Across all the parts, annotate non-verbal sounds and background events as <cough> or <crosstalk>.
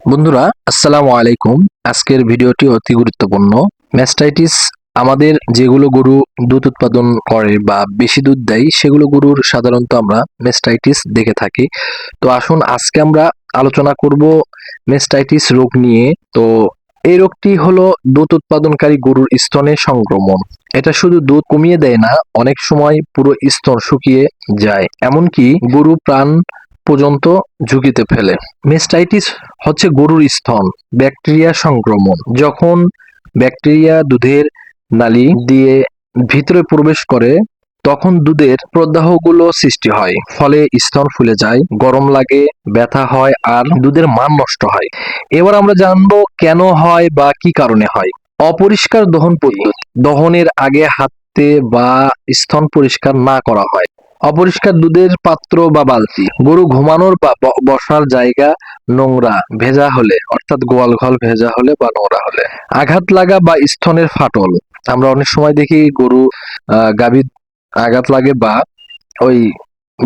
বন্ধুরা, আসসালামু আলাইকুম। আজকের ভিডিওটি অতি গুরুত্বপূর্ণ। ম্যাস্টাইটিস আমাদের যেগুলো গরু দুধ উৎপাদন করে বা বেশি দুধ দেয়, সেগুলো গরুর সাধারণত আমরা মেস্টাইটিস দেখে থাকি। তো আসুন, আজকে আমরা আলোচনা করব মেস্টাইটিস রোগ নিয়ে। তো এই রোগটি হলো দুধ উৎপাদনকারী গরুর স্তনে সংক্রমণ। এটা শুধু দুধ কমিয়ে দেয় না, অনেক সময় পুরো স্তন শুকিয়ে যায়। এমনকি গরু প্রাণ পর্যন্ত ঝুঁকিতে ফেলে। মেস্টাইটিস হচ্ছে গরুর স্তন, ব্যাকটেরিয়া সংক্রমণ, যখন ব্যাকটেরিয়া দুধের নালি দিয়ে ভিতরে প্রবেশ করে, তখন দুধের প্রদাহগুলো সৃষ্টি হয়, ফলে স্তন ফুলে যায়, গরম লাগে, ব্যথা হয় আর দুধের মান নষ্ট হয়। এবার আমরা জানব কেন হয় বা কি কারণে হয়। অপরিষ্কার দহন পদ্ধতি, দহনের আগে হাতে বা স্তন পরিষ্কার না করা হয়। অপরিষ্কার দুধের পাত্র বা বালতি। গরু ঘুমানোর বা বসার জায়গা নোংরা ভেজা হলে অর্থাৎ গোয়াল ঘর ভেজা হলে বা নোংরা হলে। আঘাত লাগা বা স্তনের ফাটল। আমরা অনেক সময় দেখি গরু গাভীর আঘাত লাগে বা ওই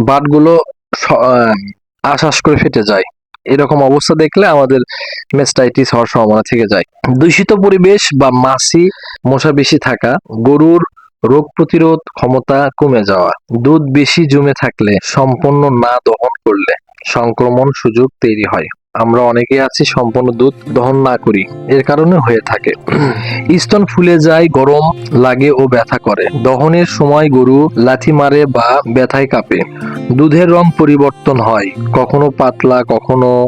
বাটগুলো স- আহ, আশ্বাস করে ফেটে যায়। এরকম অবস্থা দেখলে আমাদের মেস্টাইটিস হওয়ার সম্ভাবনা থেকে যায়। দূষিত পরিবেশ বা মাছি মশা বেশি থাকা গরুর রোগ প্রতিরোধ ক্ষমতা কমে যাওয়া, দুধ বেশি জমে থাকলে সম্পূর্ণ না দহন করলে সংক্রমণ সুযোগ তৈরি হয়। আমরা অনেকে আছি সম্পূর্ণ দুধ দহন না করি, এর কারণে হয়ে থাকে। স্তন ফুলে যায়, গরম লাগে ও ব্যথা করে। দহনের সময় গরু লাথি মারে বা ব্যথায় কাঁপে। দুধের রং পরিবর্তন হয়। কখনো পাতলা, কখনো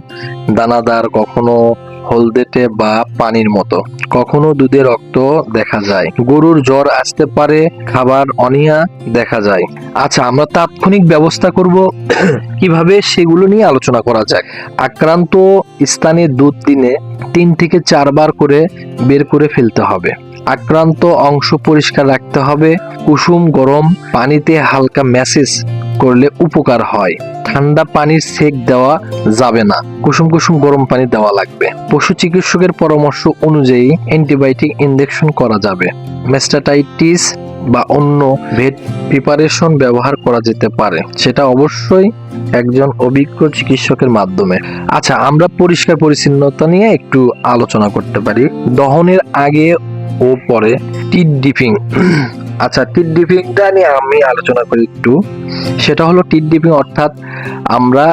দানাদার, কখনো হলদেটে বা পানির মতো। কখনো দুধে রক্ত দেখা যায়। গরুর জ্বর আসতে পারে, খাবার অনিয়া দেখা যায়। আচ্ছা আমরা তাৎক্ষণিক ব্যবস্থা করব। <clears throat> কীভাবে সেগুলো নিয়ে আলোচনা করা যাক? আক্রান্ত স্থানে দুধ দিনে তিন থেকে চারবার করে বের করে ফেলতে হবে। আক্রান্ত অংশ পরিষ্কার রাখতে হবে। কুসুম, গরম, পানিতে হালকা ম্যাসেজ করলে উপকার হয়। ঠান্ডা পানির সেক দেওয়া যাবে না। কুসুম কুসুম গরম পানি দেওয়া লাগবে। পশু চিকিৎসকের পরামর্শ অনুযায়ী অ্যান্টিবায়োটিক ইনজেকশন করা যাবে। মেস্টাটাইটিস বা অন্য ভেট প্রিপারেশন ব্যবহার করা যেতে পারে। সেটা অবশ্যই একজন অভিজ্ঞ চিকিৎসকের মাধ্যমে। আচ্ছা আমরা পরিষ্কার পরিচ্ছন্নতা নিয়ে একটু আলোচনা করতে পারি। দহনের আগে ও পরে টিট ডিপিং আচ্ছা টিট ডিপিংটা নিয়ে আমি আলোচনা করি একটু। সেটা হলো টিট ডিপিং অর্থাৎ আমরা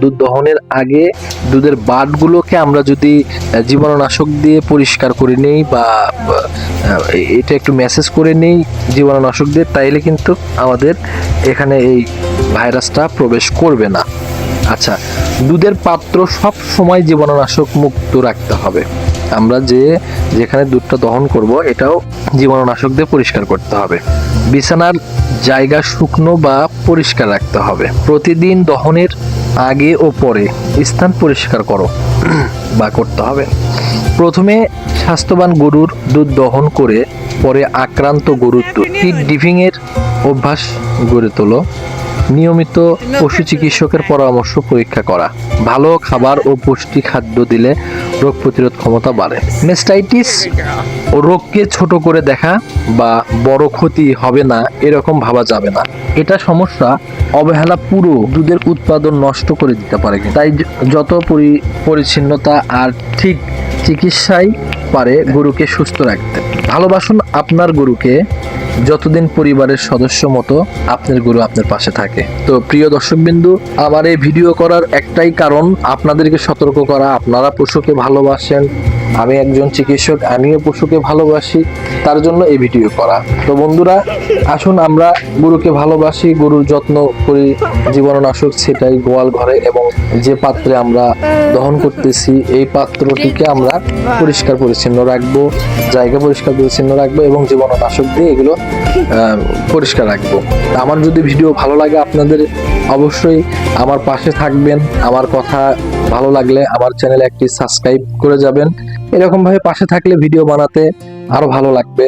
দুধ দহনের আগে দুধের বাটগুলোকে আমরা যদি জীবাণুনাশক দিয়ে পরিষ্কার করে নেই বা এটা একটু মেসেজ করে নেই জীবাণুনাশক দিয়ে, তাইলে কিন্তু আমাদের এখানে এই ভাইরাসটা প্রবেশ করবে না। আচ্ছা দুধের পাত্র সব সময় জীবাণুনাশক মুক্ত রাখতে হবে। আমরা যে যেখানে দুধটা দহন করব, এটাও জীবাণুনাশক দিয়ে পরিষ্কার করতে হবে। বিছানার জায়গা শুকনো বা পরিষ্কার রাখতে হবে। প্রতিদিন দহনের আগে ও পরে স্থান পরিষ্কার করো বা করতে হবে। প্রথমে স্বাস্থ্যবান গরুর দুধ দহন করে, পরে আক্রান্ত গরুর দুধ। ডিভিং এর অভ্যাস গড়ে তোলো। নিয়মিত পশু চিকিৎসকের পরামর্শ পরীক্ষা করা। ভালো খাবার ও পুষ্টি খাদ্য দিলে রোগ প্রতিরোধ ক্ষমতা বাড়ে। মেস্টাইটিস ও রোগকে ছোট করে দেখা বা বড় ক্ষতি হবে না এরকম ভাবা যাবে না। এটা সমস্যা অবহেলা পুরো দুধের উৎপাদন নষ্ট করে দিতে পারে তাই যত পরি- পরিচ্ছন্নতা আর ঠিক চিকিৎসাই পারে গরুকে সুস্থ রাখতে। ভালোবাসুন আপনার গরুকে। যতদিন পরিবারের সদস্য মতো আপনার গুরু আপনার পাশে থাকে। তো প্রিয় দর্শকবিন্দু, আমার এই ভিডিও করার একটাই কারণ, আপনাদেরকে সতর্ক করা। আপনারা পশুকে ভালোবাসেন আমি একজন চিকিৎসক, আমিও পশুকে ভালোবাসি, তার জন্য এই ভিডিও করা। তো বন্ধুরা, আসুন আমরা গরুকে ভালোবাসি, গরুর যত্ন করি জীবাণুনাশক সেটাই গোয়াল ঘরে এবং যে পাত্রে আমরা দহন করতেছি, এই পাত্রটিকে আমরা পরিষ্কার পরিচ্ছন্ন রাখব, জায়গা পরিষ্কার পরিচ্ছন্ন রাখব এবং জীবাণুনাশক দিয়ে এগুলো পরিষ্কার রাখব। আমার যদি ভিডিও ভালো লাগে আপনাদের, অবশ্যই আমার পাশে থাকবেন। আমার কথা ভালো লাগলে আমার চ্যানেলে একটি সাবস্ক্রাইব করে যাবেন। এরকম ভাবে পাশে থাকলে ভিডিও বানাতে আরও ভালো লাগবে।